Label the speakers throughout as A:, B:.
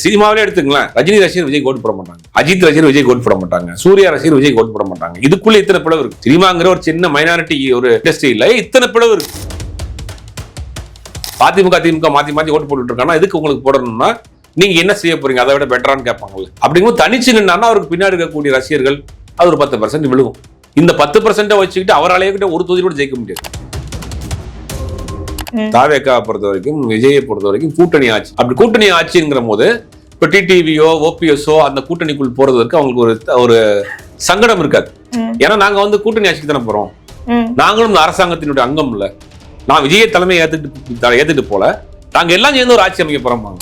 A: சினிமாவிலே எடுத்துக்கலாம் ரஜினி ரசிகர் விஜய் கோட் போட மாட்டாங்க. அஜித் ரசிகர் விஜய் கோட் போட மாட்டாங்க. சூர்யா ரசிகர் விஜய் கோட் போட மாட்டாங்க. இதுக்குள்ள இத்தனை பிளவு இருக்கு. சினிமாங்கிற ஒரு சின்ன மைனாரிட்டி ஒரு இண்டஸ்ட்ரியில இத்தனை பிளவு இருக்கு. அதிமுக அதிமுக மாத்தி மாத்தி ஓட்டு போட்டுட்டு இருக்காங்கன்னா எதுக்கு உங்களுக்கு போடணும்னா நீங்க என்ன செய்ய போறீங்க? அதை விட பெட்டரான்னு கேட்பாங்கல்ல. அப்படிங்கும்போது தனிச்சு நின்னா அவருக்கு பின்னாடி இருக்கக்கூடிய ரசிகர்கள் அது ஒரு பத்து பர்சன்ட் விழுகும். இந்த பத்து பர்சன்ட்டை வச்சுக்கிட்டு அவராலேயே கிட்ட ஒரு தொகுதி கூட ஜெயிக்க முடியாது.
B: ம்.
A: தாவேக்கா பொறுத்த வரைக்கும் விஜயை பொறுத்த வரைக்கும் கூட்டணி ஆட்சி அப்படி கூட்டணி ஆட்சிங்கிற போது இப்போ டிடிவியோ ஓபிஎஸ்ஓ அந்த கூட்டணிக்குள் போறதுக்கு அவங்களுக்கு ஒரு ஒரு சங்கடம் இருக்காது. ஏன்னா நாங்க வந்து கூட்டணி ஆட்சிக்கு தானே போறோம். நாங்களும் இந்த அரசாங்கத்தினுடைய அங்கம் இல்ல நான் விஜய தலைமை ஏத்துட்டு ஏத்துட்டு போல நாங்க எல்லாம் சேர்ந்து ஒரு ஆட்சி அமைக்க போறோம்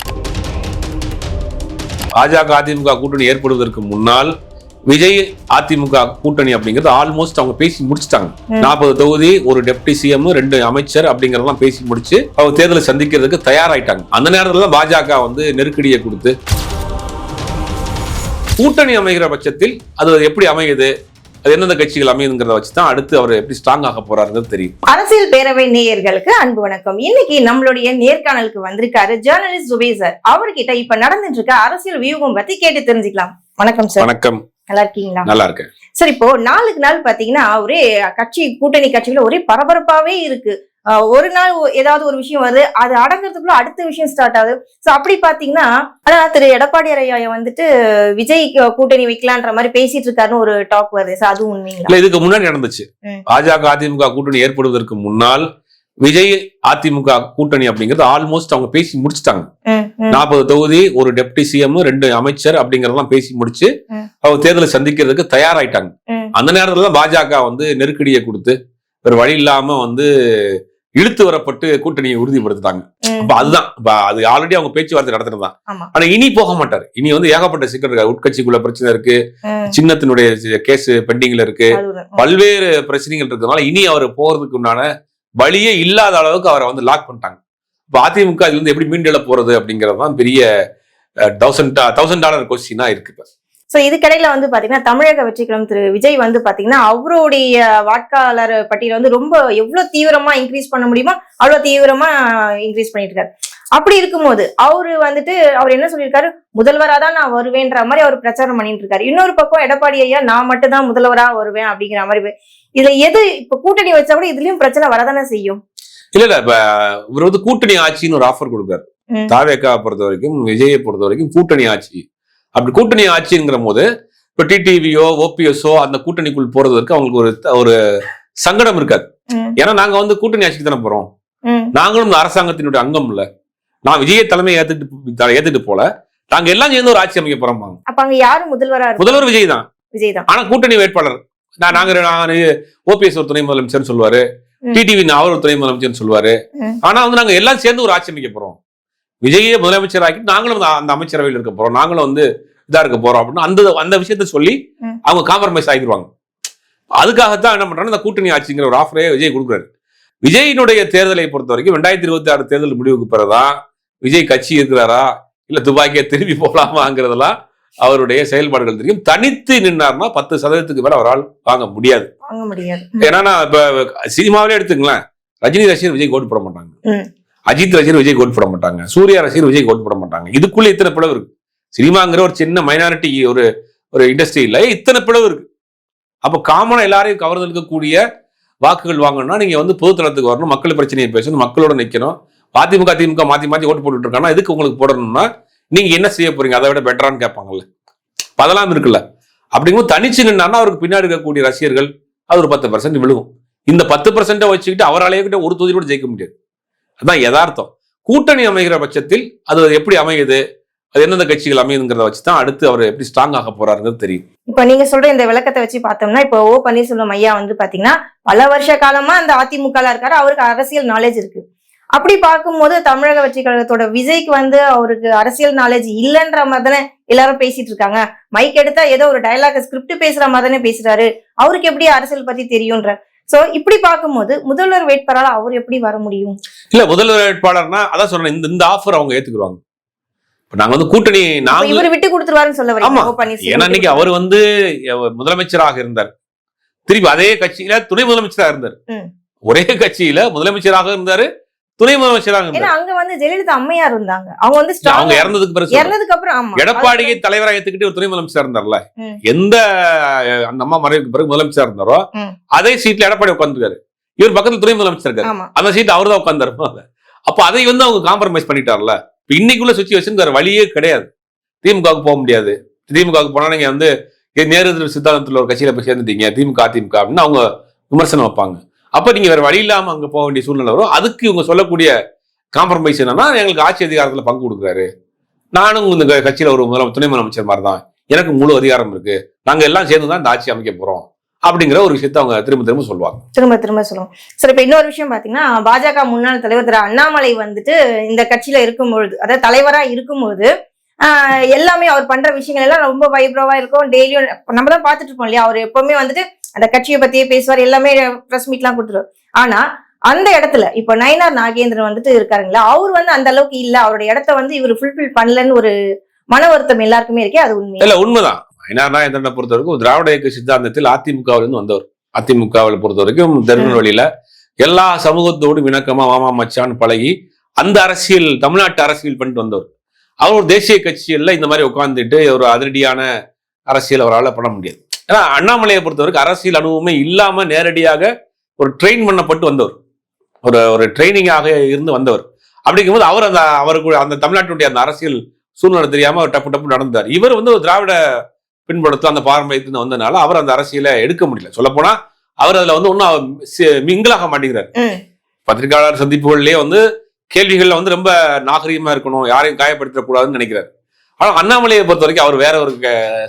A: பாஜக அதிமுக கூட்டணி ஏற்படுவதற்கு முன்னால் விஜய் அதிமுக கூட்டணி அப்படிங்கிறது ஆல்மோஸ்ட் அவங்க பேசி முடிச்சிட்டாங்க. நாற்பது தொகுதி ஒரு டெப்டி சிஎம் ரெண்டு அமைச்சர் அப்படிங்கறதெல்லாம் பேசி முடிச்சு அவங்க தேர்தலை சந்திக்கிறதுக்கு தயாராயிட்டாங்க. அந்த நேரத்துல தான் பாஜக வந்து நெருக்கடியை கொடுத்து கூட்டணி அமைகிற பட்சத்தில் அது எப்படி அமையுது? அது எந்தெந்த கட்சிகள் அமையுதுங்கிறத வச்சு தான் அடுத்து அவர் எப்படி ஸ்ட்ராங் ஆக போறாருங்கிறது தெரியும்.
B: அரசியல் பேரவை நேயர்களுக்கு அன்பு வணக்கம். இன்னைக்கு நம்மளுடைய நேர்காணலுக்கு வந்திருக்காரு ஜேர்னலிஸ்ட் சுபே சார் அவர்கிட்ட இப்ப நடந்துட்டு இருக்க அரசியல் வியூகம் பத்தி கேட்டு தெரிஞ்சுக்கலாம். வணக்கம் சார்
A: வணக்கம்.
B: நல்லா இருக்கீங்களா?
A: நல்லா இருக்கேன்.
B: சார் இப்போ நாளுக்கு நாள் பாத்தீங்கன்னா ஒரே கட்சி கூட்டணி கட்சிகள் ஒரே பரபரப்பாவே இருக்கு. ஒரு நாள் ஏதாவது ஒரு விஷயம் வருது அது அடங்குறதுக்குள்ள அடுத்த விஷயம் ஸ்டார்ட் ஆகுது. சோ அப்படி பாத்தீங்கன்னா ஆனா திரு எடப்பாடி ஐயா வந்துட்டு விஜய் கூட்டணி வைக்கலான்ற மாதிரி பேசிட்டு இருக்காருன்னு ஒரு டாக் வருது. சார் அதுவும் உண்மைங்களா?
A: இல்ல இதுக்கு முன்னாடி நடந்துச்சு. பாஜக அதிமுக கூட்டணி ஏற்படுவதற்கு முன்னால் விஜய் அதிமுக கூட்டணி அப்படிங்கிறது ஆல்மோஸ்ட் அவங்க பேசி முடிச்சிட்டாங்க. நாற்பது தொகுதி ஒரு டெப்டி சிஎம் ரெண்டு அமைச்சர் அப்படிங்கறதெல்லாம் பேசி முடிச்சு. அவங்க தேர்தலை சந்திக்கிறதுக்கு தயாராயிட்டாங்க. அந்த நேரத்துல பாஜக வந்து நெருக்கடியை கொடுத்து வேற வழி இல்லாம வந்து இழுத்து வரப்பட்டு கூட்டணியை உறுதிப்படுத்திட்டாங்க. அப்ப அதுதான். அது ஆல்ரெடி அவங்க பேச்சுவார்த்தை நடத்துறது தான்.
B: ஆமா.
A: ஆனா இனி போக மாட்டாரு. இனி வந்து ஏகப்பட்ட சிக்கல் இருக்கு. உட்கட்சிக்குள்ள பிரச்சனை இருக்கு. சின்னத்தினுடைய கேஸ் பெண்டிங்ல இருக்கு. பல்வேறு பிரச்சனைகள் இருக்கிறதுனால இனி அவர் போறதுக்கு உண்டான வழியே இல்லாத அளவுக்கு அவரை வந்து லாக் பண்ணிட்டாங்க. இப்போ அதிமுக இதுல இருந்து எப்படி மீண்டெழ போறது அப்படிங்கிறது தான் பெரிய தௌசண்ட் தௌசண்ட் டாலர் கொஸ்டினா இருக்கு இப்போ.
B: சோ இதுக்கிடையில வந்து பாத்தீங்கன்னா தமிழக வெற்றிக்கிழமை திரு. விஜய் வந்து பாத்தீங்கன்னா அவருடைய வாக்காளர் பட்டியல வந்து ரொம்ப எவ்வளவு தீவிரமா இன்க்ரீஸ் பண்ண முடியுமோ அவ்வளவு தீவிரமா இன்க்ரீஸ் பண்ணிட்டு இருக்காரு. அப்படி இருக்கும்போது அவரு வந்துட்டு அவர் என்ன சொல்லியிருக்காரு? முதல்வரா தான் நான் வருவேன்ற மாதிரி அவர் பிரச்சாரம் பண்ணிட்டு இருக்காரு இன்னொரு பக்கம் எடப்பாடி ஐயா நான் மட்டும் தான் முதல்வரா வருவேன் அப்படிங்கிற மாதிரி இதுல எது இப்ப கூட்டணி வச்சா கூட இதுலயும் பிரச்சனை வரதானே செய்யும்?
A: இல்ல இல்ல இப்ப இவர் வந்து கூட்டணி ஆட்சின்னு ஒரு ஆஃபர் கொடுக்காரு. தாவேக்கா பொறுத்த வரைக்கும் விஜயை பொறுத்த வரைக்கும் கூட்டணி ஆட்சி. அப்படி கூட்டணி ஆட்சிங்கிற போது இப்ப டிடிவியோ ஓபிஎஸ்ஓ அந்த கூட்டணிக்குள் போறதுக்கு அவங்களுக்கு ஒரு ஒரு சங்கடம் இருக்காது. ஏன்னா நாங்க வந்து கூட்டணி ஆட்சிக்கு தானே போறோம். நாங்களும் அரசாங்கத்தினுடைய அங்கம் இல்ல நான் விஜய தலைமை ஏத்துட்டு ஏத்துட்டு போல நாங்க எல்லாம் சேர்ந்து ஒரு ஆட்சி அமைக்க போறோம்
B: அப்ப அங்க யாரு முதல்வரா
A: முதல்வர் விஜய் தான்.
B: விஜய் தான்
A: ஆனா கூட்டணி வேட்பாளர். நான் நாங்க நான் ஓபிஎஸ் ஒரு துணை முதலமைச்சர் சொல்லுவாரு. டிடிவி அவர் ஒரு துணை முதலமைச்சர் சொல்லுவாரு. ஆனா வந்து நாங்க எல்லாம் சேர்ந்து ஒரு ஆட்சி அமைக்க போறோம். விஜயே முதலமைச்சர் ஆக்கி நாங்களும் அந்த- அமைச்சரவையில் இருக்க போறோம். நாங்களும் வந்து இதா இருக்க போறோம் அப்படின்னு அந்த அந்த விஷயத்த சொல்லி. அவங்க காம்ப்ரமைஸ் ஆகிடுவாங்க அதுக்காகத்தான் என்ன பண்றாங்க இந்த கூட்டணி ஆட்சிங்கிற ஒரு ஆஃபரே விஜய் கொடுக்குறாரு. விஜயினுடைய தேர்தலை பொறுத்த வரைக்கும் ரெண்டாயிரத்தி இருபத்தி ஆறு தேர்தல் முடிவுக்கு பிறகுதான் விஜய் கட்சி இருக்கிறாரா? இல்ல துபாக்கிய திரும்பி போலாமாங்கிறதெல்லாம் அவருடைய செயல்பாடுகள் தெரியும். தனித்து நின்னார்னா பத்து சதவீதத்துக்கு மேல அவரால் வாங்க முடியாது.
B: வாங்க முடியாது.
A: ஏன்னா இப்ப சினிமாவிலே எடுத்துங்களேன் ரஜினி ரசிகர் விஜய் கோட் போட மாட்டாங்க. அஜித் ரசிகர் விஜய் கோட் போட மாட்டாங்க. சூர்யா ரசிகர் விஜய் கோட் போட மாட்டாங்க. இதுக்குள்ள இத்தனை பிளவு இருக்கு. சினிமாங்கிற ஒரு சின்ன மைனாரிட்டி ஒரு ஒரு இண்டஸ்ட்ரியில இத்தனை பிளவு இருக்கு. அப்ப காமனா எல்லாரையும் கவர்ந்து இருக்கக்கூடிய வாக்குகள் வாங்கணும்னா நீங்க வந்து பொதுத்தளத்துக்கு வரணும். மக்கள் பிரச்சனையை பேசணும். மக்களோட நிக்கணும். அதிமுக திமுக மாத்தி மாற்றி ஓட்டு போட்டுட்டு இருக்காங்கன்னா எதுக்கு உங்களுக்கு போடணும்னா நீங்க என்ன செய்ய போறீங்க? அதை விட பெட்டரான்னு கேட்பாங்கல்ல. பதலாம் அதெல்லாம் இருக்குல்ல. அப்படிங்கும்போது தனிச்சு நின்னா அவருக்கு பின்னாடி இருக்கக்கூடிய ரசிகர்கள் அது ஒரு பத்து பர்சன்ட் விழுகும். இந்த பத்து பர்சன்ட்டை வச்சுக்கிட்டு அவராலேயே கிட்ட ஒரு தொகுதி கூட ஜெயிக்க முடியாது. அதான் யதார்த்தம். கூட்டணி அமைகிற பட்சத்தில் அது எப்படி அமையுது? அது எந்தெந்த கட்சிகள் அமையுதுங்கிறத வச்சு தான் அடுத்து அவர் எப்படி ஸ்ட்ராங் ஆக போறாருங்கிறது தெரியும்.
B: இப்ப நீங்க சொல்ற இந்த விளக்கத்தை வச்சு பார்த்தோம்னா இப்போ ஓ பன்னீர்செல்வம் ஐயா வந்து பாத்தீங்கன்னா பல வருஷ காலமா அந்த அதிமுக இருக்காரு. அவருக்கு அரசியல் நாலேஜ் இருக்கு. அப்படி பார்க்கும்போது தமிழக வெற்றி கழகத்தோட விஜய்க்கு வந்து அவருக்கு அரசியல் நாலேஜ் இல்லைன்ற மாதிரி தானே எல்லாரும் பேசிட்டு இருக்காங்க. மைக் எடுத்தா ஏதோ ஒரு டயலாக் ஸ்கிரிப்ட் பேசுற மாதிரி தானே பேசுறாரு. அவருக்கு எப்படி அரசியல் பத்தி தெரியும்ன்ற. சோ இப்படி பார்க்கும்போது முதல்வர் வேட்பாளரால் அவர் எப்படி வர முடியும்?
A: இல்ல முதல்வர் வேட்பாளர்னா அதான் சொல்றேன் இந்த இந்த ஆஃபர் அவங்க ஏத்துக்குருவாங்க. இப்ப நாங்க வந்து கூட்டணி நாங்க
B: இவர் விட்டு கொடுத்துருவாருன்னு சொல்ல
A: ஆமா. ஏன்னா இன்னைக்கு அவர் வந்து முதலமைச்சராக இருந்தார். திருப்பி அதே கட்சியில துணை முதலமைச்சராக இருந்தார். ஒரே கட்சியில முதலமைச்சராக இருந்தாரு. துணை முதலமைச்சராக
B: ஏன்னா அங்க வந்து ஜெயலலிதா அம்மையார் இருந்தாங்க. அவங்க வந்து
A: அவங்க இறந்ததுக்கு பிறகு.
B: இறந்ததுக்கு அப்புறம் ஆமா.
A: எடப்பாடியை தலைவராக ஏத்துக்கிட்டு ஒரு துணை முதலமைச்சர் இருந்தார்ல. எந்த அந்த அம்மா மறைவுக்கு பிறகு முதலமைச்சர் இருந்தாரோ. அதே சீட்ல எடப்பாடி உட்காந்துருக்காரு இவர் பக்கத்துல துணை முதலமைச்சர் இருக்காரு. அந்த சீட் அவர் தான் உட்காந்துருப்பாங்க அப்ப அதை வந்து அவங்க காம்ப்ரமைஸ் பண்ணிட்டார்ல. இப்ப இன்னைக்குள்ள சுச்சுவேஷன் வேற வழியே கிடையாது. திமுகவுக்கு போக முடியாது. திமுகவுக்கு போனா நீங்க வந்து நேரு சித்தாந்தத்துல ஒரு கட்சியில போய் சேர்ந்துட்டீங்க திமுக அதிமுக அப்படின்னு அவங்க விமர்சனம் வைப்பாங்க. அப்போ நீங்கள் வேறு வழி இல்லாமல் அங்கே போக வேண்டிய சூழ்நிலை வரும். அதுக்கு இவங்க சொல்லக்கூடிய காம்ப்ரமைஸ் என்னன்னா எங்களுக்கு ஆட்சி அதிகாரத்தில் பங்கு கொடுக்குறாரு. நானும் இந்த கட்சியில் ஒரு முதல துணை முதலமைச்சர் மாதிரி தான் எனக்கு முழு அதிகாரம் இருக்கு. நாங்கள் எல்லாம் சேர்ந்து தான் இந்த ஆட்சி அமைக்க போகிறோம் அப்படிங்கிற ஒரு விஷயத்த அவங்க திரும்ப திரும்ப சொல்லுவாங்க.
B: திரும்ப திரும்ப சொல்லுவோம் சார் இப்ப இன்னொரு விஷயம் பாத்தீங்கன்னா பாஜக முன்னாள் தலைவர் திரு அண்ணாமலை வந்துட்டு இந்த கட்சியில இருக்கும்பொழுது அதாவது தலைவரா இருக்கும்போது எல்லாமே அவர் பண்ற விஷயங்கள் எல்லாம் ரொம்ப வைப்ரவா இருக்கும். டெய்லியும் நம்ம தான் பாத்துட்டு இருப்போம் இல்லையா? அவர் எப்பவுமே வந்துட்டு அந்த கட்சியை பத்தியே பேசுவார் எல்லாமே பிரஸ் மீட் எல்லாம் கொடுத்துருவார். ஆனா அந்த இடத்துல இப்ப நயனார் நாகேந்திரன் வந்துட்டு இருக்காருங்களா? அவர் வந்து அந்த அளவுக்கு இல்ல. அவருடைய இடத்த வந்து இவர் ஃபுல்ஃபில் பண்ணலன்னு ஒரு மன வருத்தம் எல்லாருக்குமே இருக்கே அது உண்மை
A: இல்ல உண்மைதான். ஐநார் நாயந்திரனை பொறுத்த வரைக்கும் திராவிட இயக்க சித்தாந்தத்தில் அதிமுகவில் இருந்து வந்தவர். அதிமுகவில் பொறுத்த வரைக்கும் திருநெல்வேலியில எல்லா சமூகத்தோடும் இணக்கமா மாமா மச்சான் பழகி அந்த அரசியல் தமிழ்நாட்டு அரசியல் பண்ணிட்டு வந்தவர். அவர் ஒரு தேசிய கட்சியில இந்த மாதிரி உட்கார்ந்துட்டு ஒரு அதிரடியான அரசியல் அவரால் பண்ண முடியாது. ஏன்னா அண்ணாமலையை பொறுத்த வரைக்கும் அரசியல் அனுபவமே இல்லாம நேரடியாக ஒரு ட்ரெயின் பண்ணப்பட்டு வந்தவர். ஒரு ஒரு ட்ரைனிங்காக இருந்து வந்தவர். அப்படிங்கும்போது அவர் அந்த அவருக்கு அந்த தமிழ்நாட்டுடைய அந்த அரசியல் சூழ்நிலை தெரியாம அவர் டப்பு டப்பு நடந்தார். இவர் வந்து ஒரு திராவிட பின்படுத்த அந்த பாரம்பரியத்துல வந்தனால அவர் அந்த அரசியலை எடுக்க முடியல. சொல்லப்போனா அவர் அதுல வந்து ஒன்னும் மிங்கிளாக மாட்டேங்கிறார். பத்திரிகையாளர் சந்திப்புகள்லயே வந்து கேள்விகள்ல வந்து ரொம்ப நாகரிகமா இருக்கணும் யாரையும் காயப்படுத்தக்கூடாதுன்னு நினைக்கிறார். ஆனா அண்ணாமலையை பொறுத்த வரைக்கும் அவர் வேற ஒரு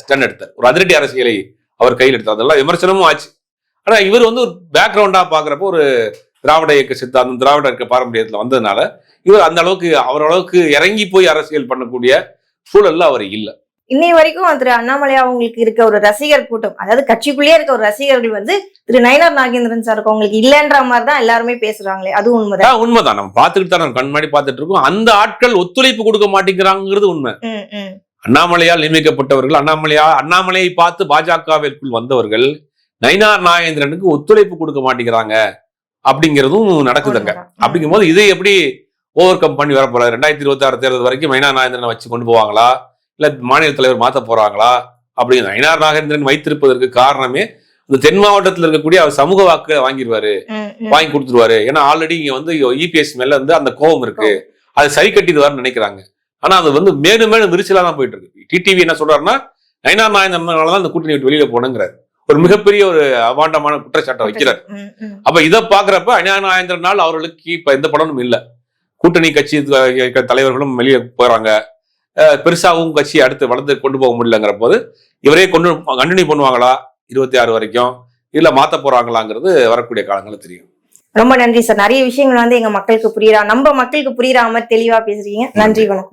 A: ஸ்டாண்ட் எடுத்தார். ஒரு அதிரடி அரசியலை அவர் கையில் எடுத்தார். அதெல்லாம் விமர்சனமும் ஆச்சு. ஆனா இவர் வந்து ஒரு பேக்ரவுண்டா பாக்குறப்போ ஒரு திராவிட இயக்க சித்தாந்தம் திராவிட இருக்க பாரம்பரியத்துல வந்ததுனால இவர் அந்த அளவுக்கு அவர் அளவுக்கு இறங்கி போய் அரசியல் பண்ணக்கூடிய சூழல்ல அவர் இல்ல.
B: இன்னை வரைக்கும் திரு அண்ணாமலை அவங்களுக்கு இருக்க ஒரு ரசிகர் கூட்டம் அதாவது கட்சிக்குள்ளேயே இருக்க ஒரு ரசிகர்கள் வந்து திரு நயனார் நாகேந்திரன் சார் அவங்களுக்கு இல்லைன்ற மாதிரி தான் எல்லாருமே பேசுறாங்களே அது உண்மைதான்.
A: உண்மைதான். நம்ம பார்த்துக்கிட்டு தான் நம்ம கண் முன்னாடி பார்த்துட்டு இருக்கோம். அந்த ஆட்கள் ஒத்துழைப்பு கொடுக்க மாட்டேங்கிறாங்கிறது உண்மை. அண்ணாமலையால் நியமிக்கப்பட்டவர்கள் அண்ணாமலையா அண்ணாமலையை பார்த்து பாஜகவிற்குள் வந்தவர்கள் நயினார் நாகேந்திரனுக்கு ஒத்துழைப்பு கொடுக்க மாட்டேங்கிறாங்க அப்படிங்கிறதும் நடக்குதுங்க.
B: உண்மைதான்.
A: அப்படிங்கும்போது இதை எப்படி ஓவர் கம் பண்ணி வர போறாரு ரெண்டாயிரத்தி இருபத்தி ஆறு தேர்தல் வரைக்கும் நயினார் நாகேந்திரனை வச்சு கொண்டு போவாங்களா? இல்ல மாநில தலைவர் மாத்த போறாங்களா? அப்படின்னு நயினார் நாகேந்திரன் வைத்திருப்பதற்கு காரணமே இந்த தென் மாவட்டத்தில் இருக்கக்கூடிய அவர் சமூக வாக்கு வாங்கிடுவாரு. வாங்கி கொடுத்துருவாரு. ஏன்னா ஆல்ரெடி இங்க வந்து இபிஎஸ் மேல வந்து அந்த கோபம் இருக்கு. அதை சரி கட்டிடுவாருன்னு நினைக்கிறாங்க. ஆனா அது வந்து மேலும் மேலும் விரிசலா தான் போயிட்டு இருக்கு. டிடிவி என்ன சொல்றாருன்னா நயனார் நாயந்தனால தான் இந்த கூட்டணி விட்டு வெளியில போனங்கிறாரு ஒரு மிகப்பெரிய ஒரு அபாண்டமான குற்றச்சாட்டை வைக்கிறார். அப்ப இதை பாக்குறப்ப அநியாய நாயந்திரனால் அவர்களுக்கு இப்ப எந்த பலனும் இல்ல. கூட்டணி கட்சி தலைவர்களும் வெளியே போறாங்க. பெருசாகவும் கட்சி அடுத்து வளர்ந்து கொண்டு போக முடியலங்கிற போது இவரே கொண்டு கண்டினியூ பண்ணுவாங்களா? இருபத்தி ஆறு வரைக்கும். இல்ல மாத்த போறாங்களாங்கிறது வரக்கூடிய காலங்கள்ல தெரியும்.
B: ரொம்ப நன்றி சார். நிறைய விஷயங்கள் வந்து எங்க மக்களுக்கு புரியுறா நம்ம மக்களுக்கு புரியுற மாதிரி தெளிவா பேசுறீங்க. நன்றி வணக்கம்.